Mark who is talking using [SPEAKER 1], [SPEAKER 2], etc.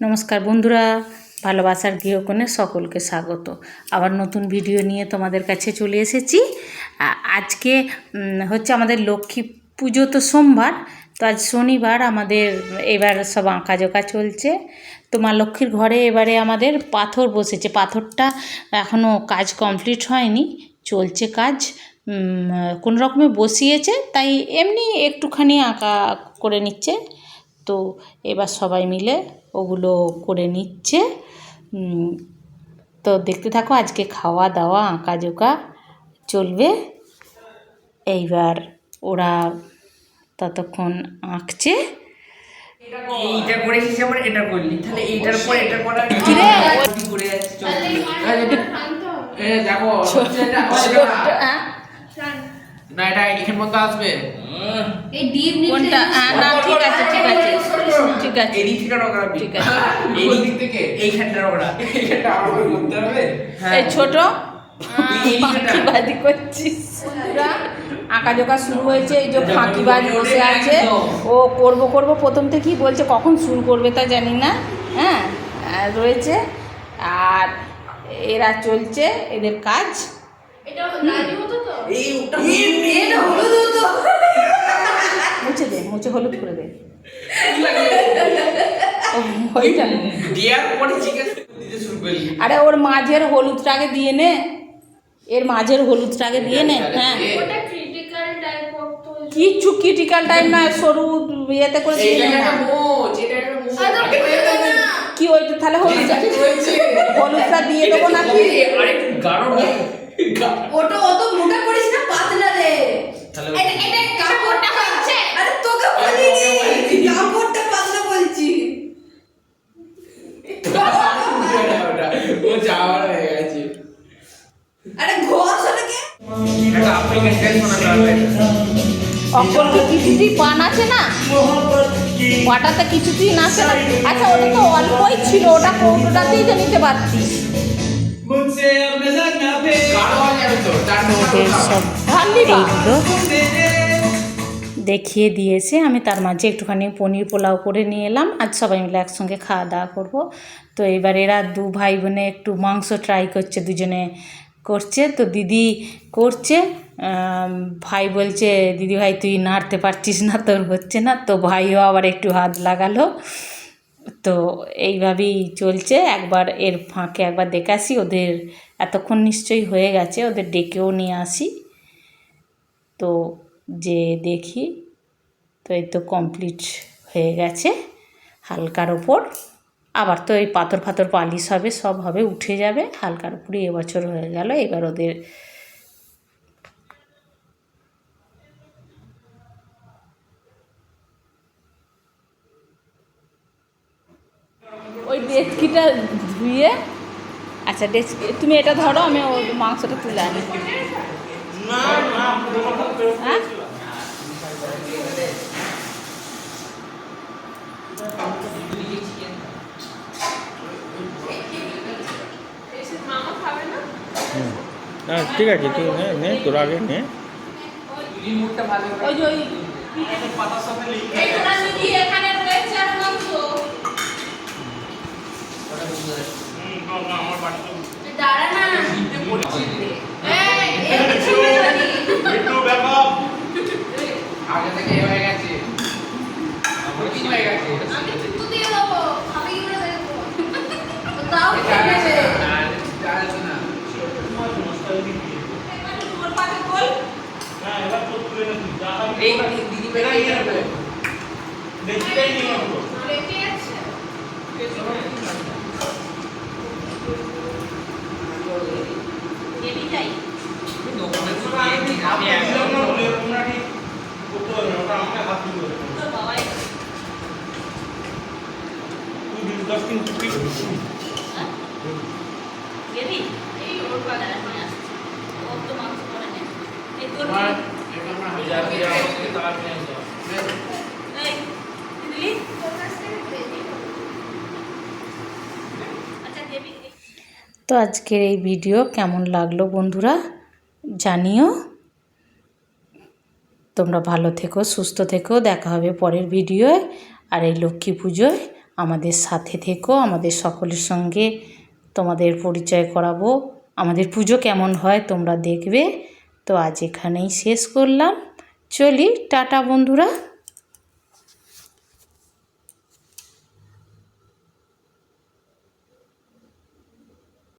[SPEAKER 1] নমস্কার বন্ধুরা, ভালোবাসার গৃহকোণে সকলকে স্বাগত। আবার নতুন ভিডিও নিয়ে তোমাদের কাছে চলে এসেছি। আজকে হচ্ছে আমাদের লক্ষ্মী পুজো তো সোমবার, তো আজ শনিবার আমাদের এবার সব আঁকা জোকা চলছে। তো মা লক্ষ্মীর ঘরে এবারে আমাদের পাথর বসেছে। পাথরটা এখনও কাজ কমপ্লিট হয়নি, চলছে কাজ। কোনো রকমে বসিয়েছে, তাই এমনি একটুখানি আঁকা করে নিচ্ছে। তো এবার সবাই মিলে ওগুলো করে নিচ্ছে। তো দেখতে থাকো আজকে খাওয়া দাওয়া আঁকা জোকা চলবে। এইবার ওরা ততক্ষণ আঁকছে।
[SPEAKER 2] এইটা করেছিস আমার এটা করলি। তাহলে এইটার পর এটা করা
[SPEAKER 1] কি রে?
[SPEAKER 2] করে যাচ্ছে দেখো? না এটা এখান মতো আসবে।
[SPEAKER 3] এই ডিপ
[SPEAKER 1] কোনটা? হ্যাঁ, না ঠিক আছে ঠিক আছে ঠিক আছে
[SPEAKER 2] রগড়া
[SPEAKER 1] ঠিক আছে।
[SPEAKER 2] এই দিক থেকে এইখানটা আমার করতে হবে। হ্যাঁ।
[SPEAKER 1] এই ছোট? ফাঁকিবাজি করছিস। বন্ধুরা আঁকা জোকা শুরু হয়েছে এই যে ফাঁকিবাজ বসে আছে। ও করব করব প্রথম থেকেই বলছে কখন শুরু করবে তা জানি না। হ্যাঁ আর রয়েছে। আর এরা চলছে এদের কাজ।
[SPEAKER 2] এই ওটা
[SPEAKER 3] হলুদ হতো।
[SPEAKER 1] মুছে দে মুছে হলুদ করে দে। আরে ওর মাঝের হলুদটা আগে দিয়ে নে। এর মাঝের হলুদটা আগে দিয়ে নে হ্যাঁ
[SPEAKER 3] টাইপ
[SPEAKER 1] কিচ্ছু ক্রিটিক্যাল টাইম না সরু ইয়েতে করে দিয়ে নে
[SPEAKER 2] তো-
[SPEAKER 1] কি ওইটা তাহলে হলুদটা
[SPEAKER 2] রয়েছে।
[SPEAKER 1] হলুদটা দিয়ে দেবো নাকি
[SPEAKER 2] আরেকটু গাঢ় হয়। গা-
[SPEAKER 3] ওটা অত মোটা করিস না পাতলা রে
[SPEAKER 2] তাহলে
[SPEAKER 3] এটা এটা কাপড়টা হচ্ছে আরে তোকে
[SPEAKER 2] বলিনি,
[SPEAKER 3] বলিনি কাপড়টা পাতলা বলছি
[SPEAKER 2] ওটা, ও হয়ে গেছে।
[SPEAKER 3] আরে ঘষ ওটাকে
[SPEAKER 2] একটা আফ্রিকান ড্রেস বানাতে হবে
[SPEAKER 1] অক্ষর কি কিছুতেই পান আছে না? পাটাতে কিছুতেই নাচে না আচ্ছা ওটা তো অল্পই ছিল ওটা কৌটোটাতেই তো নিতে পারতিস
[SPEAKER 2] গাঢ় যাবে তো? তার
[SPEAKER 1] ওদের সব। এইগুলো দেখিয়ে দিয়েছে। আমি তার মাঝে একটুখানি পনির পোলাও করে নিয়ে এলাম। আজ সবাই মিলে একসঙ্গে খাওয়া দাওয়া করব। তো এবার এরা দু ভাই বোনে একটু মাংস ট্রাই করছে, দুজনে করছে। তো দিদি করছে। ভাই বলছে, দিদি ভাই, তুই নাড়তে পারছিস না, তোর হচ্ছে না। তো ভাইও আবার একটু হাত লাগালো। তো এইভাবেই চলছে। একবার এর ফাঁকে একবার দেখে আসি। ওদের এতক্ষণ নিশ্চয়ই হয়ে গেছে। ওদের ডেকেও নিয়ে আসি। তো যে দেখি তো এই তো কমপ্লিট হয়ে গেছে। হালকার ওপর আবার তো এই পাথর ফাথর পালিশ হবে সব হবে উঠে যাবে। হালকার উপরই এবছর হয়ে গেল। এবার ওদের ওই ডেচকিটা ধুয়ে আচ্ছা ডেচকি তুমি এটা ধরো আমি ওই মাংসটা তুলে আনি। হ্যাঁ?
[SPEAKER 4] হ্যাঁ ঠিক আছে, তুই নে নে, তোর আগে নে।
[SPEAKER 2] আগে থেকে হয়ে গেছে। কি হয়ে গেছে
[SPEAKER 3] আমি থুতু দিয়ে দেবো খাবি কি করে দেখব তাও
[SPEAKER 2] এটা
[SPEAKER 3] খেয়ে
[SPEAKER 2] গেছে
[SPEAKER 3] নেবে
[SPEAKER 2] না জানাচ্ছি না
[SPEAKER 1] ওর পাশে বল
[SPEAKER 2] এই দিদি
[SPEAKER 1] এই ওর আসছি। ওর তো মাংস করে নে এই তোর তো আজকের এই ভিডিও কেমন লাগল বন্ধুরা জানিও। তোমরা ভালো থেকো, সুস্থ থেকো, দেখা হবে পরের ভিডিওয়। আর এই লক্ষ্মী পুজোয় আমাদের সাথে থেকো, আমাদের সকলের সঙ্গে তোমাদের পরিচয় করাবো। আমাদের পুজো কেমন হয় তোমরা দেখবে। তো আজ এখানেই শেষ করলাম। চলি টাটা বন্ধুরা।